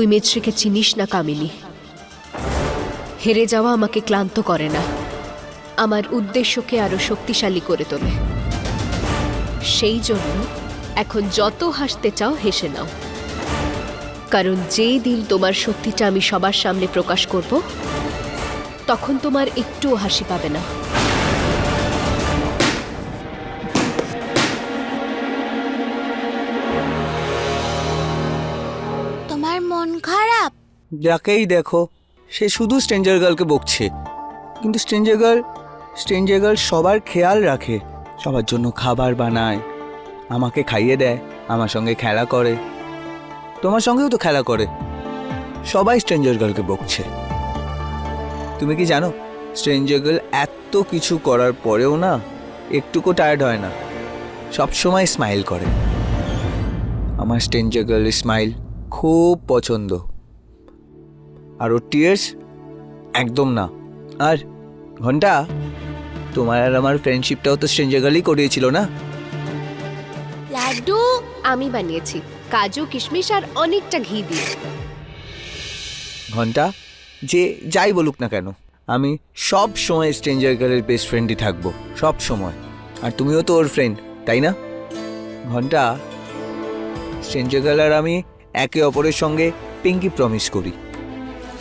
তুই মিত্রিকে চিনিস না, কামিনী। হেরে যাওয়া আমাকে ক্লান্ত করে না। আমার উদ্দেশ্যকে আরও শক্তিশালী করে তোলে। সেই জন্য এখন যত হাসতে চাও, হেসে নাও। কারণ যেই দিন তোমার শক্তিটা আমি সবার সামনে প্রকাশ করব, তখন তোমার একটুও হাসি পাবে না। যাকেই দেখো, সে শুধু স্ট্রেঞ্জার গার্লকে বকছে। কিন্তু স্ট্রেঞ্জার গার্ল স্ট্রেঞ্জার গার্ল সবার খেয়াল রাখে, সবার জন্য খাবার বানায়, আমাকে খাইয়ে দেয়, আমার সঙ্গে খেলা করে। তোমার সঙ্গেও তো খেলা করে। সবাই স্ট্রেঞ্জার গার্লকে বকছে। তুমি কি জানো স্ট্রেঞ্জার গার্ল এত কিছু করার পরেও না, একটুকু টায়ার্ড হয় না। সব সময় স্মাইল করে। আমার স্ট্রেঞ্জার গার্লের স্মাইল খুব পছন্দ। আর ওর টিয়ার্স একদম না। আর ঘণ্টা তোমার আর আমার ফ্রেন্ডশিপটাও তো স্ট্রেঞ্জার গার্লই করিয়েছিল না? লাড্ডু আমি বানিয়েছি কাজু কিশমিশ আর অনেকটা ঘি দিয়ে। ঘণ্টা যে যাই বলুক না কেন আমি সব সময় স্ট্রেঞ্জার গার্লের বেস্ট ফ্রেন্ডই থাকব সব সময়। আর তুমিও তো ওর ফ্রেন্ড তাই না? ঘণ্টা স্ট্রেঞ্জার গার্ল আর আমি একে অপরের সঙ্গে পিঙ্কি প্রমিস করি।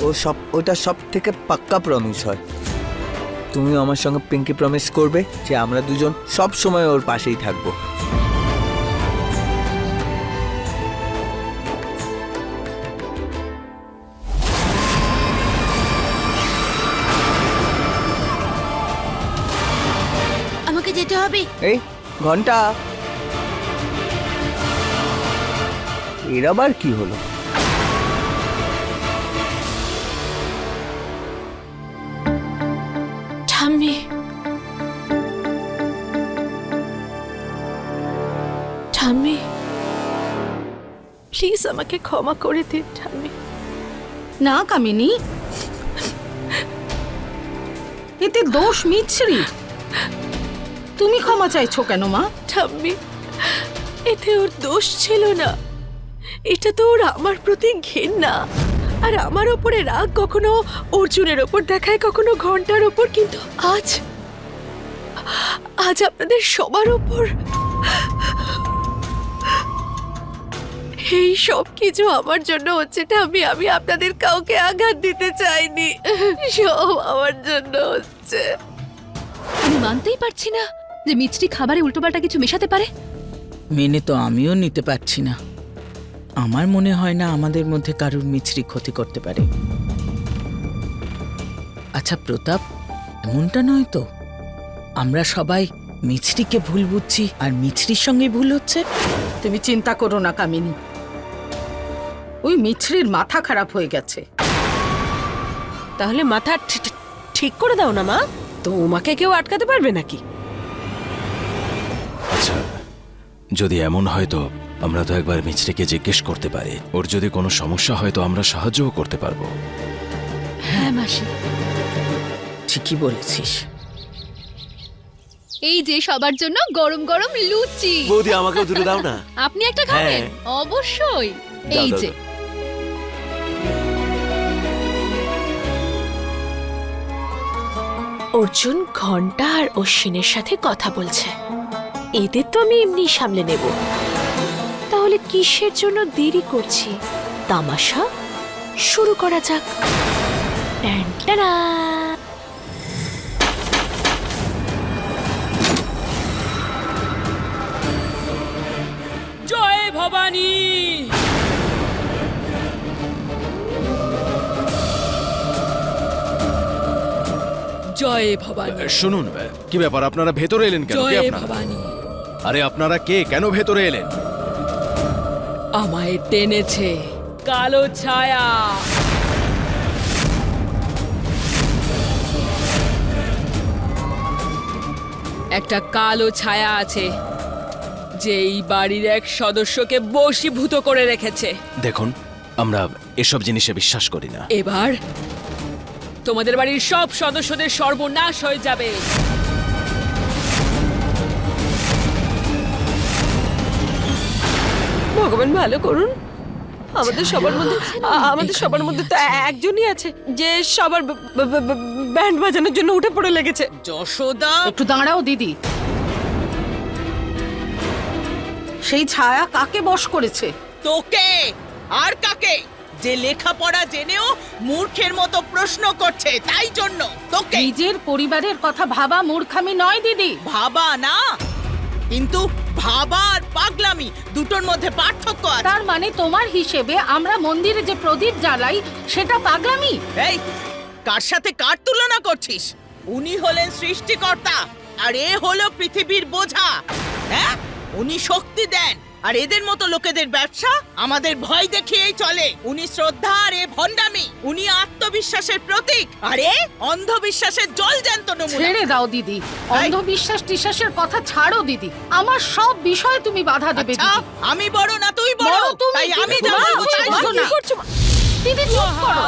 ও সব ওটা সব থেকে পাক্কা প্রমিস হয়। তুমিও আমার সঙ্গে পিঙ্কি প্রমিস করবে যে আমরা দুজন সব সময় ওর পাশেই থাকব। আমাকে যেতে হবে। এই ঘণ্টা। এর আবার কি হলো? প্লিজ আমাকে ক্ষমা করে দিন ঠাম্মি। না কামিনী। এতে দোষ মিছরি। তুমি ক্ষমা চাইছো কেন মা? ঠাম্মি এতে ওর দোষ ছিল না। এটা তো ওর আমার প্রতি ঘেন্না আর আমার ওপরে রাগ কখনো অর্জুনের ওপর দেখায় কখনো ঘণ্টার ওপর কিন্তু আজ আজ আপনাদের সবার ওপর এই সব কিছু আমার জন্য হচ্ছে ঠাম্মি আমি আপনাদের কাউকে আঘাত দিতে চাইনি। সব আমার জন্য হচ্ছে। আমি মানতেই পারছি না যে মিষ্টি খাবারে উল্টোপাল্টা কিছু মেশাতে পারে। মেনে তো আমিও নিতে পারছি না। আমার মনে হয় না আমাদের মধ্যে কারুর মিছরি ক্ষতি করতে পারে। আচ্ছা প্রতাপ এমনটা নয় তো? আমরা সবাই মিছরিকে ভুল বুঝছি আর মিছরির সঙ্গে ভুল হচ্ছে? তুমি চিন্তা করো না কামিনী। ওই মিছরির মাথা খারাপ হয়ে গেছে। তাহলে মাথা ঠিক করে দাও না মা। তো তোমাকে কেউ আটকাতে পারবে নাকি? আচ্ছা যদি এমন হয় তো আমরা তো একবার মিছরিকে জিজ্ঞেস করতে পারি। ওর যদি কোনো সমস্যা হয় তো আমরা সাহায্যও করতে পারব। হ্যাঁ মাসি। ঠিকই বলেছিস। এই যে সবার জন্য গরম গরম লুচি। বৌদি আমাকেও দুটো দাও না? আপনি একটা খাবেন? অবশ্যই। এই যে। অর্জুন ঘণ্টা আর অশ্বিনের সাথে কথা বলছে। এদের তো আমি এমনি সামলে নেব। তাহলে কিসের জন্য দেরি করছি? তামাশা? শুরু করা যাক। টান ট্যানা। জয় ভবানী। শুনুন কি ব্যাপার? আপনারা ভেতরে এলেন কেন? কে আপনারা? ভবানী। আরে আপনারা কে? কেন ভেতরে এলেন? আমায় টেনেছে কালো ছায়া। একটা কালো ছায়া আছে যে এই বাড়ির এক সদস্যকে বশীভূত করে রেখেছে। দেখুন আমরা এসব জিনিসে বিশ্বাস করি না। এবার তোমাদের বাড়ির সব সদস্যদের সর্বনাশ হয়ে যাবে। ভগবান ভালো করুন। আমাদের সবার মধ্যে আমাদের সবার মধ্যে তো একজনই আছে যে সবার ব্যান্ড বাজানোর জন্য উঠে পড়ে লেগেছে। যশোদা। একটু দাঁড়াও দিদি। সেই ছায়া কাকে বশ করেছে? তোকে? আর কাকে? যে লেখাপড়া জেনেও মূর্খের মতো প্রশ্ন করছে তাই জন্য তোকে। নিজের পরিবারের কথা ভাবা মূর্খামি নয় দিদি। ভাবা না। কিন্তু ভাবা আর পাগলামি দুটোর মধ্যে পার্থক্য আছে। তার মানে তোমার হিসেবে আমরা মন্দিরে যে প্রদীপ জ্বালাই সেটা পাগলামি? এই কার সাথে কার তুলনা করছিস? উনি হলেন সৃষ্টিকর্তা আর এ হলো পৃথিবীর বোঝা। হ্যাঁ? উনি শক্তি দেন। আর এদের মতো লোকেদের ব্যবসা আমাদের ভয় দেখিয়েই চলে। উনি শ্রদ্ধা আর এ ভণ্ডামি। উনি আত্মবিশ্বাসের প্রতীক। আর এ অন্ধবিশ্বাসের জল জ্যান্ত নমুনা। ছেড়ে দাও দিদি। অন্ধবিশ্বাস টিশ্বাসের কথা ছাড়ো দিদি। আমার সব বিষয়ে তুমি বাধা দেবে আচ্ছা, দিদি। আমি বড় না তুই বড়। বড় তুমি, তাই আমি। দিদি চুপ করো।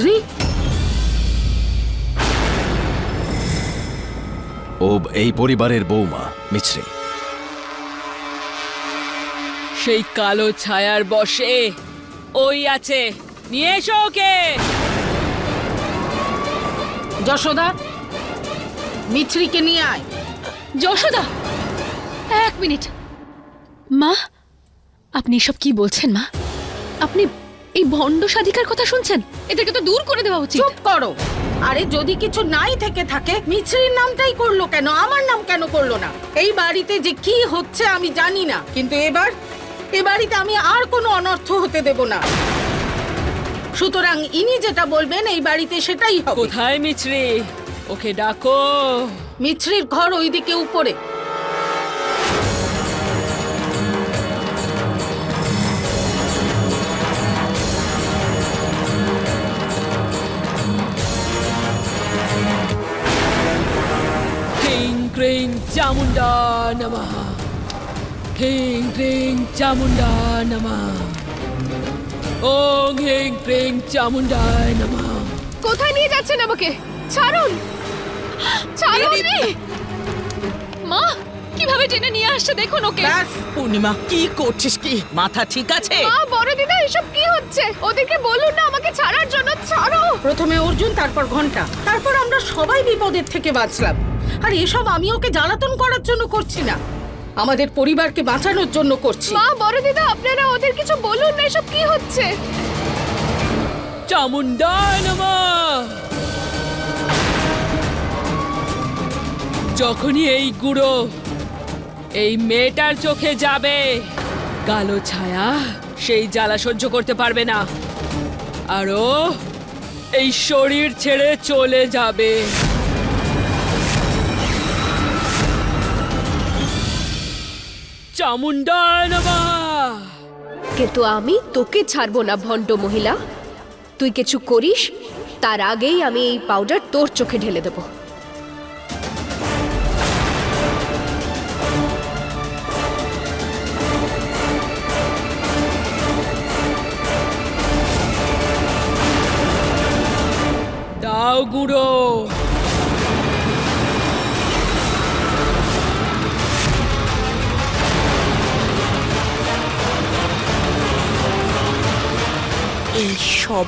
মিছরি ও এই পরিবারের বৌমা মিছরি। সেই কালো ছায়ার বসে ওই আছে। নিয়ে এসো ওকে! যশোদা মিছরিকে নিয়ে আয়। যশোদা এক মিনিট। মা আপনি এসব কি বলছেন মা? আপনি এই ভণ্ড সাধিকার কথা শুনছেন? এদেরকে তো দূর করে দেওয়া উচিত। চুপ করো। আরে যদি কিছু নাই থেকে থাকে মিছরির নামটাই করল কেন? আমার নাম কেন করল না? এই বাড়িতে যে কি হচ্ছে আমি জানি না। কিন্তু এবার এ বাড়িতে আমি আর কোনো অনর্থ হতে দেব না। সুতরাং ইনি যেটা বলবেন এই বাড়িতে সেটাই হবে। কোথায় মিছরি? ওকে ডাকো। মিছরির ঘর ওইদিকে উপরে। ক্রিং চামুন্ডা নমঃ ক্রিং ক্রিং চামুন্ডা নমঃ ওং হিং ক্রিং চামুন্ডায় নমঃ কোথায় নিয়ে যাচ্ছেন আমাকে? ছাড়ুন! ছাড়ুন মা কীভাবে টেনে নিয়ে আসছে দেখুন ওকে। ব্যাস পূর্ণিমা কি করছিস কি? মাথা ঠিক আছে? মা বড় দিদা এসব কি হচ্ছে? ওদেরকে বলুন না আমাকে ছাড়ার জন্য ছাড়ো! প্রথমে অর্জুন তারপর ঘণ্টা। তারপর আমরা সবাই বিপদের থেকে বাঁচলাম। আর এসব আমি ওকে জ্বালাতন করার জন্য করছি না। আমাদের পরিবারকে বাঁচানোর জন্য করছি। মা বড় দিদা আপনারা ওদের কিছু বলুন না এসব কি হচ্ছে? চামুন্ডায় নমঃ। যখনই এই গুঁড়ো এই মেয়েটার চোখে যাবে কালো ছায়া সেই জ্বালা সহ্য করতে পারবে না। আরও এই শরীর ছেড়ে চলে যাবে। চামুন্ডায় নমঃ কিন্তু আমি তোকে ছাড়বো না, ভণ্ড মহিলা। তুই কিছু করিস, তার আগেই আমি এই পাউডার তোর চোখে ঢেলে দেবো।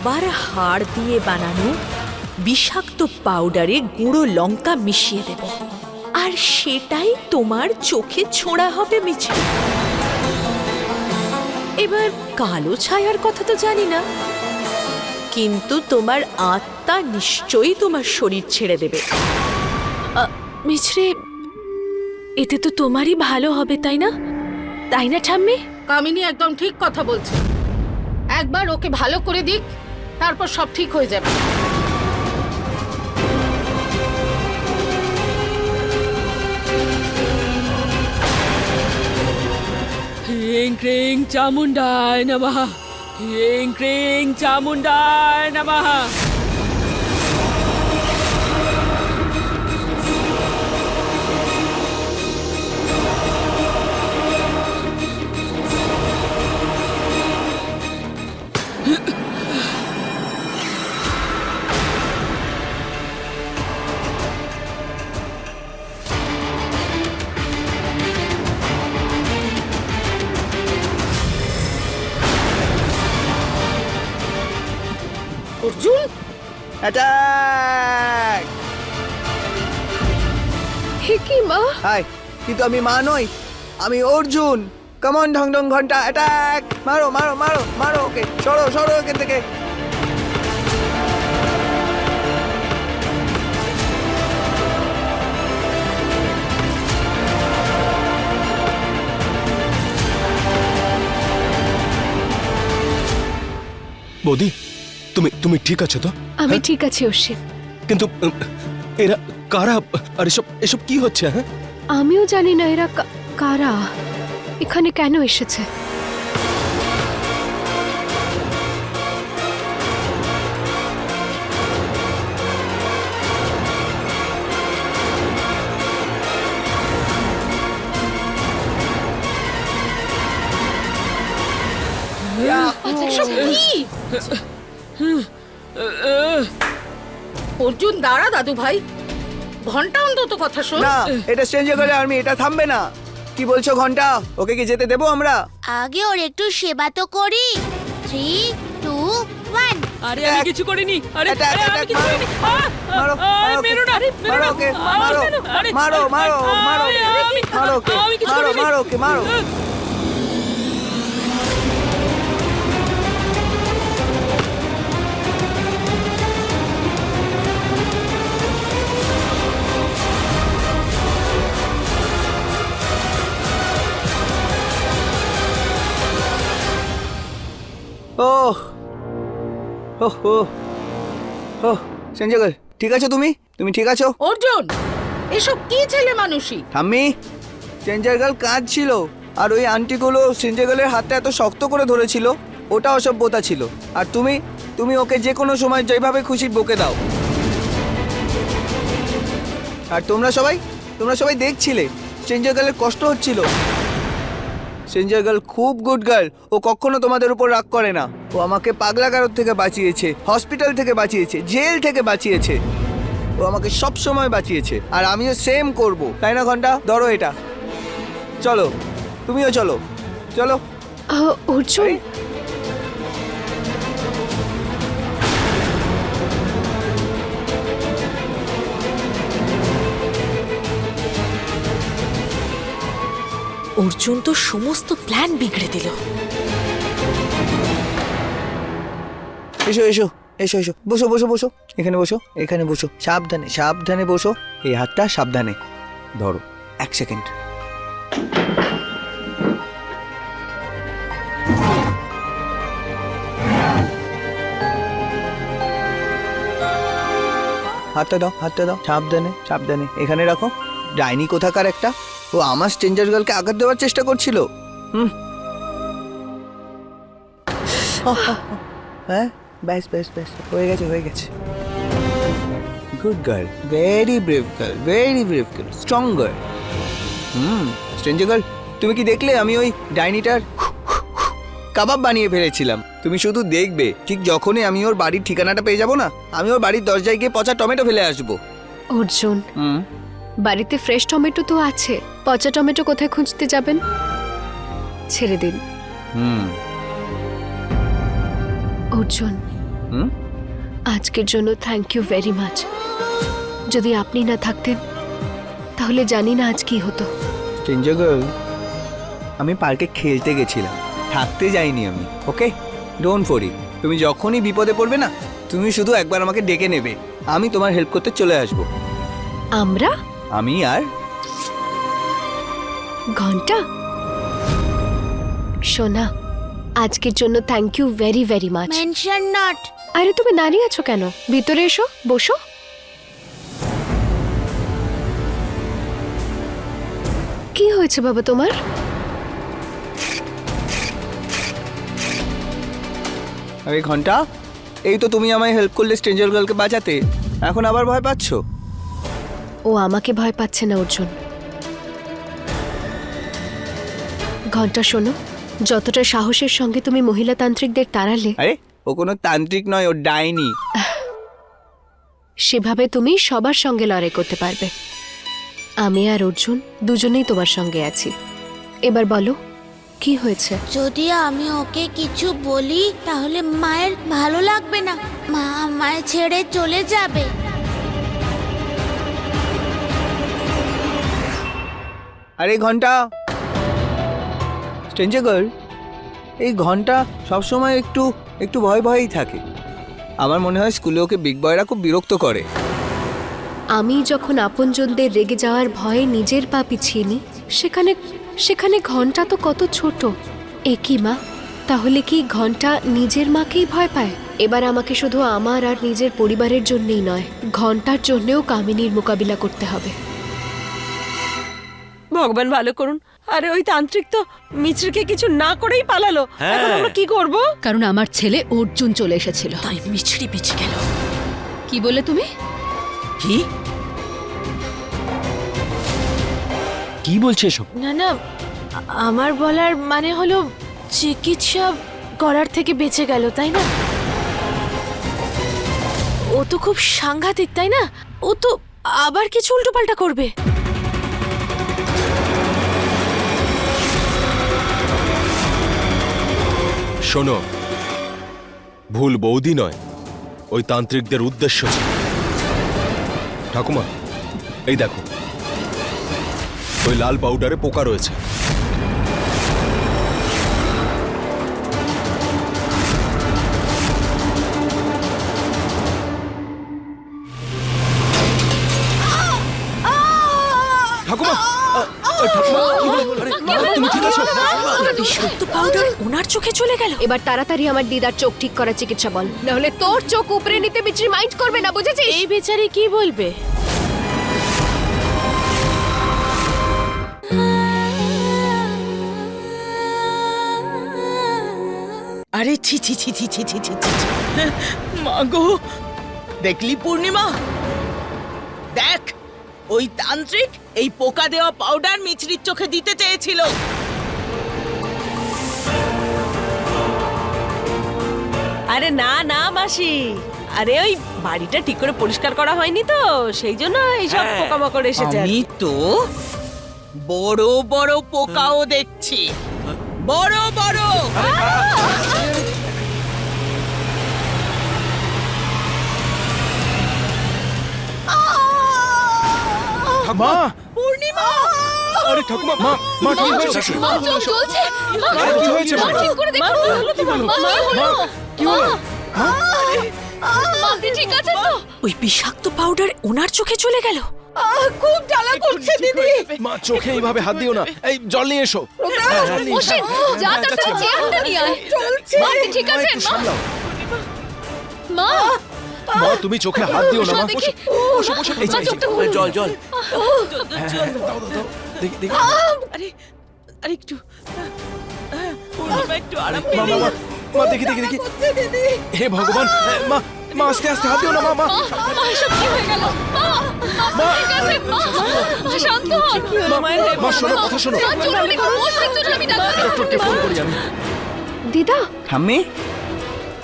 সবার হাড় দিয়ে বানানো বিষাক্ত পাউডারে গুঁড়ো লঙ্কা মিশিয়ে দেব। আর সেটাই তোমার চোখে ছোঁড়া হবে, মিছে। এবার কালো ছায়ার কথা তো জানি না। কিন্তু তোমার আত্মা নিশ্চয়ই তোমার শরীর ছেড়ে দেবে। মিছরে, এতে তো তোমারই ভালো হবে, তাই না? তাই না, ঠাম্মি? কামিনী একদম ঠিক কথা বলছে। একবার ওকে ভালো করে দিক তারপর সব ঠিক হয়ে যাবে। হিং ক্রিং চামুন্ডায় নমঃ। হিং ক্রিং চামুন্ডায় নমঃ। অর্জুন? অ্যাটাক হে কি মা? হাই কিন্তু আমি মা নই আমি অর্জুন। কমন ঢং ঢং ঘণ্টা অ্যাটাক মারো মারো মারো মারো ওকে সরো সরো এখান থেকে। বৌদি তুমি তুমি ঠিক আছো তো? আমি ঠিক আছি অশ্বিন। কিন্তু এরা কারা? আর এসব এসব কি হচ্ছে হ্যাঁ? আমিও জানি না এরা কারা। এখানে কেন এসেছে? এসব কি? অর্জুন দাঁড়া দাদু ভাই ঘণ্টা অন্তত কথা শোন না এটা স্ট্রেঞ্জার গার্ল আর্মি এটা থামবে না কি বলছো ঘণ্টা ওকে কি যেতে দেবো আমরা আগে ওর একটু সেবা তো করি থ্রি টু ওয়ান আরে আমি কিছু করিনি আরে আরে, আমি কিছু মারো। করিনি মারো, মারো না আরে মেরো ওকে, মারো। মারো, মারো, মারো। মারো ওকে, মারো। মারো ওকে, মারো। ওহ ওহ ওহ ওহ স্ট্রেঞ্জার ঠিক আছো তুমি? তুমি ঠিক আছো? অর্জুন এসব কি ছেলে মানুষই? ঠাম্মি স্ট্রেঞ্জার গার্ল কাজ ছিল আর ওই আন্টিগুলো স্ট্রেঞ্জার গার্লের হাতটা এত শক্ত করে ধরেছিল ওটা অসভ্যতা ছিল। আর তুমি তুমি ওকে যে কোনো সময় যেভাবে খুশি বকে দাও। আর তোমরা সবাই তোমরা সবাই দেখছিলে স্ট্রেঞ্জার গার্লের কষ্ট হচ্ছিল। স্ট্রেঞ্জার গার্ল খুব গুড গার্ল ও কখনো তোমাদের উপর রাগ করে না। ও আমাকে পাগলাগারদ থেকে বাঁচিয়েছে হসপিটাল থেকে বাঁচিয়েছে জেল থেকে বাঁচিয়েছে। ও আমাকে সব সময় বাঁচিয়েছে আর আমিও সেম করব। তাই না ঘণ্টা? ধরো এটা। চলো তুমিও চলো। চলো। অর্জুন? অর্জুন তো সমস্ত প্ল্যান বিগড়ে দিল। এসো এসো এসো এসো। বসো বসো বসো। এখানে বসো এখানে বসো। সাবধানে সাবধানে বসো। এই হাতটা সাবধানে। ধরো, এক সেকেন্ড। হাতটা দাও হাতটা দাও। সাবধানে সাবধানে। এখানে রাখো। ডাইনি কোথাকার একটা? ও আমার স্ট্রেঞ্জার গার্লকে আঘাত দেওয়ার চেষ্টা করছিল। হুম। হ্যাঁ ব্যাস ব্যাস ব্যাস হয়ে গেছে হয়ে গেছে। Good girl very brave girl very brave girl strong girl hmm stranger girl তুমি কি দেখলে? আমি ওই ডাইনিটার কাবাব বানিয়ে ফেলেছিলাম। তুমি শুধু দেখবে ঠিক যখনই আমি ওর বাড়ির ঠিকানাটা পেয়ে যাব না আমি ওর বাড়ির দরজায় গিয়ে পচা টমেটো ফেলে আসব। অর্জুন। হুম। বাড়িতে ফ্রেশ টমেটো তো আছে। পচা টমেটো কোথায় খুঁজতে যাবেন? ছেড়ে দিন। হুম। অর্জুন। হুম? আজকের জন্য থ্যাংক ইউ ভেরি মাচ যদি আপনি না থাকতেন তাহলে জানি না আজ কি হতো। গার্ল আমি পার্কে খেলতে গেছিলাম। থাকতে যাইনি আমি ওকে ডোন্ট ফরি তুমি যখনই বিপদে পড়বে না তুমি শুধু একবার আমাকে ডেকে নেবে। আমি তোমার হেল্প করতে চলে আসব। আমরা? আমি আর ঘণ্টা? সোনা আজকের জন্য thank you very very much mention not আরে তুমি দাঁড়িয়ে আছো কেন? ভিতরে এসো বসো। কি হয়েছে বাবা তোমার? আরে ঘণ্টা এই তো তুমি আমায় হেল্প করলে স্ট্রেঞ্জার গার্লকে বাঁচাতে। এখন আবার ভয় পাচ্ছো? ও আমাকে ভয় পাচ্ছে না অর্জুন। ঘণ্টা শোনো। যতটা সাহসের সঙ্গে তুমি মহিলা তান্ত্রিকদের তাড়ালে। আরে ও কোনো তান্ত্রিক নয় ও ডাইনি। সেভাবে তুমি সবার সঙ্গে লড়াই করতে পারবে। আমি আর অর্জুন দুজনেই তোমার সঙ্গে আছি। এবার বলো কি হয়েছে? যদি আমি ওকে কিছু বলি তাহলে মায়ের ভালো লাগবে না। মা আমায় ছেড়ে চলে যাবে। আরে ঘণ্টা? স্ট্রেঞ্জার গার্ল এই ঘণ্টা সবসময় একটু একটু ভয় ভয়েই থাকে। আমার মনে হয় স্কুলে ওকে বিগ বয়রা খুব বিরক্ত করে। আমি যখন আপনজনদের রেগে যাওয়ার ভয়ে নিজের পা পিছিয়ে নিই, সেখানে সেখানে ঘণ্টা তো কত ছোট। একই মা? তাহলে কি ঘণ্টা নিজের মাকেই ভয় পায়? এবার আমাকে শুধু আমার আর নিজের পরিবারের জন্যই নয়, ঘণ্টার জন্যেও কামিনীর মোকাবিলা করতে হবে। ভগবান ভালো করুন। আরে ওই তান্ত্রিক তো মিছরিকে কিছু না করেই পালালো। এখন আমরা কি করব? কারণ আমার ছেলে অর্জুন চলে এসেছিল। তাই মিছরি বেঁচে গেল। কি বলে তুমি? কি? কি বলছে এসব? না না আমার বলার মানে হলো চিকিৎসা করার থেকে বেঁচে গেল তাই না? ও তো খুব সাংঘাতিক তাই না? ও তো আবার কিছু উল্টোপাল্টা করবে। শোনো, ভুল বৌদি নয়, ওই তান্ত্রিকদের উদ্দেশ্য ছিল। ঠাকুমা, এই দেখো, ওই লাল পাউডারে পোকা রয়েছে। সত্য পাউডার ওনার চোখে চলে গেল। এবার তাড়াতাড়ি আমার দিদার চোখ ঠিক করার চিকিৎসা বল। না হলে তোর চোখ উপরে নিতে বিচি মাইন্ড করবে না বুঝেছিস? এই বেচারি কি বলবে? আরে ছি ছি ছি ছি ছি ছি ছি মাগো দেখলি পূর্ণিমা? দেখ ওই তান্ত্রিক এই পোকা দেওয়া পাউডার মিচরির চোখে দিতে চেয়েছিল। আরে না না মাসি। আরে ওই বাড়িটা ঠিক করে পরিষ্কার করা হয়নি তো সেই জন্য এইসব পোকামাকড় এসেছে আমি তো বড় বড় পোকাও দেখছি। বড় বড়! মা! পূর্ণিমা! আরে ঠাকুমা মা মা কি হয়েছে? চলছে। আরে, কি হয়েছে মা? ঠিক করে দেখো। মা হলো? তো মা মা কি হলো? আপনি ঠিক আছেন তো? ওই বিষাক্ত পাউডার ওনার চোখে চলে গেল। খুব জ্বালা করছে দিদি। মা চোখে এইভাবে হাত দিও না। এই জল নিয়ে এসো। হ্যাঁ, জল নিয়ে এসো। যা তাড়াতাড়ি চেয়ারটা নিয়ে আয়। মা, ঠিক মা, মা? মা? মা তুমি চোখে হাত দিও না মা। মা দেখি বসো বসো। এই মা, খুলুন। জল জল। দাও দাও। আরে আরে একটু একটু আরাম মা মা মা, মা দেখি দেখি দেখি হে ভগবান মা মা আস্তে আস্তে হাত দিও না মা মা এসব কি হয়ে গেল মা মা শান্ত হন মা, মা শোনো কথা শোনো আমি ডক্টরকে ফোন করি আমি দিদা ঠাম্মি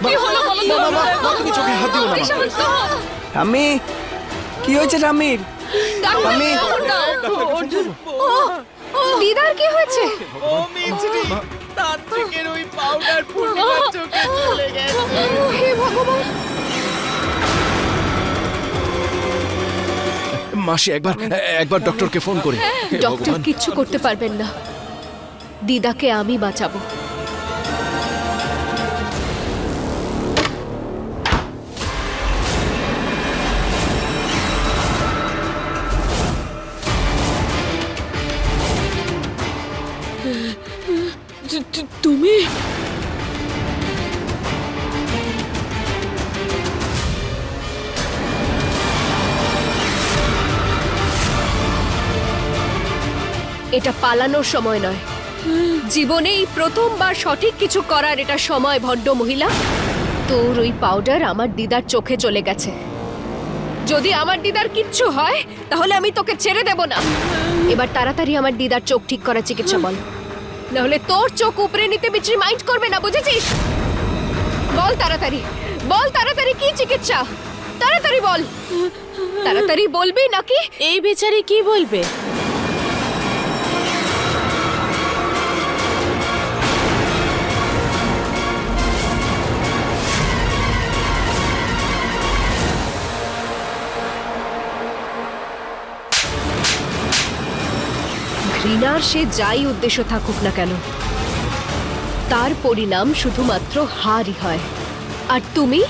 কি হলো বলো তো মা মা মা তুমি চোখে হাত দিও না মা শান্ত কি হয়েছে ডাক্তার আমি- দিদার কি হয়েছে? ও মিছরি তান্ত্রিকের ওই পাউডার পূর্ণিমার চোখে চলে গেছে। হে ভগবান। মাসি একবার একবার ডক্টরকে ফোন করি। ডক্টর কিচ্ছু করতে পারবেন না। দিদাকে আমি বাঁচাবো। তুমি? এটা পালানোর সময় নয়। জীবনে এই প্রথমবার সঠিক কিছু করার এটা সময় ভণ্ড মহিলা। তোর ওই পাউডার আমার দিদার চোখে চলে গেছে। যদি আমার দিদার কিচ্ছু হয়, তাহলে আমি তোকে ছেড়ে দেব না। এবার তাড়াতাড়ি আমার দিদার চোখ ঠিক করার চিকিৎসা বল। নাহলে তোর চোখ উপরে নিতে বিচরি মাইন্ড করবে না, বুঝেছিস? বল তাড়াতাড়ি বল তাড়াতাড়ি কি চিকিৎসা? তাড়াতাড়ি বল। তাড়াতাড়ি বলবি নাকি? এই বেচারি কি বলবে? ঘৃণার সে যাই উদ্দেশ্য থাকুক না কেন, তার পরিণাম শুধুমাত্র হারই হয়। আর তুমি?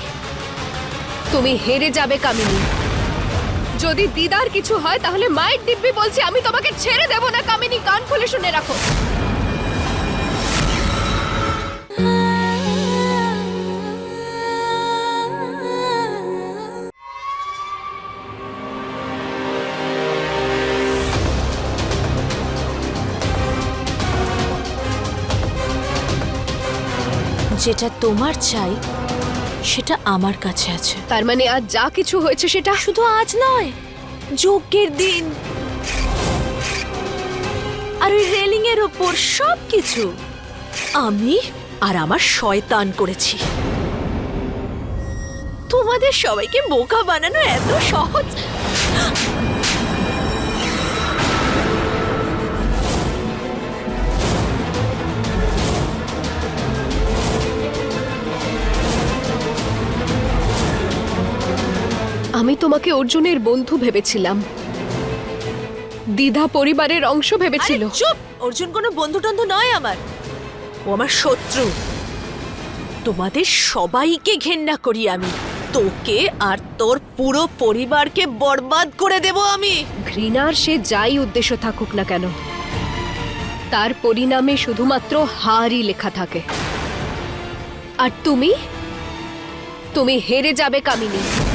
তুমি হেরে যাবে, কামিনী। যদি দিদার কিছু হয়, তাহলে মায়ের দিব্যি বলছি, আমি তোমাকে ছেড়ে দেব না, কামিনী। কান খুলে শুনে রাখো। যেটা তোমার চাই সেটা আমার কাছে আছে। তার মানে আজ যা কিছু হয়েছে সেটা? শুধু আজ নয় যজ্ঞের দিন। আর ওই রেলিং এর ওপর সব কিছু আমি আর আমার শয়তান করেছি। তোমাদের সবাইকে বোকা বানানো এত সহজ? আমি তোমাকে অর্জুনের বন্ধু ভেবেছিলাম। দিদা পরিবারের অংশ ভেবেছিল। চুপ! অর্জুন কোনো বন্ধু টন্ধু নয় আমার। ও আমার শত্রু। তোমাদের সবাইকে ঘেন্না করি আমি। তোকে আর তোর পুরো পরিবারকে বরবাদ করে দেব আমি। ঘৃণার সে যাই উদ্দেশ্য থাকুক না কেন তার পরিণামে শুধুমাত্র হারই লেখা থাকে। আর তুমি? তুমি হেরে যাবে কামিনী।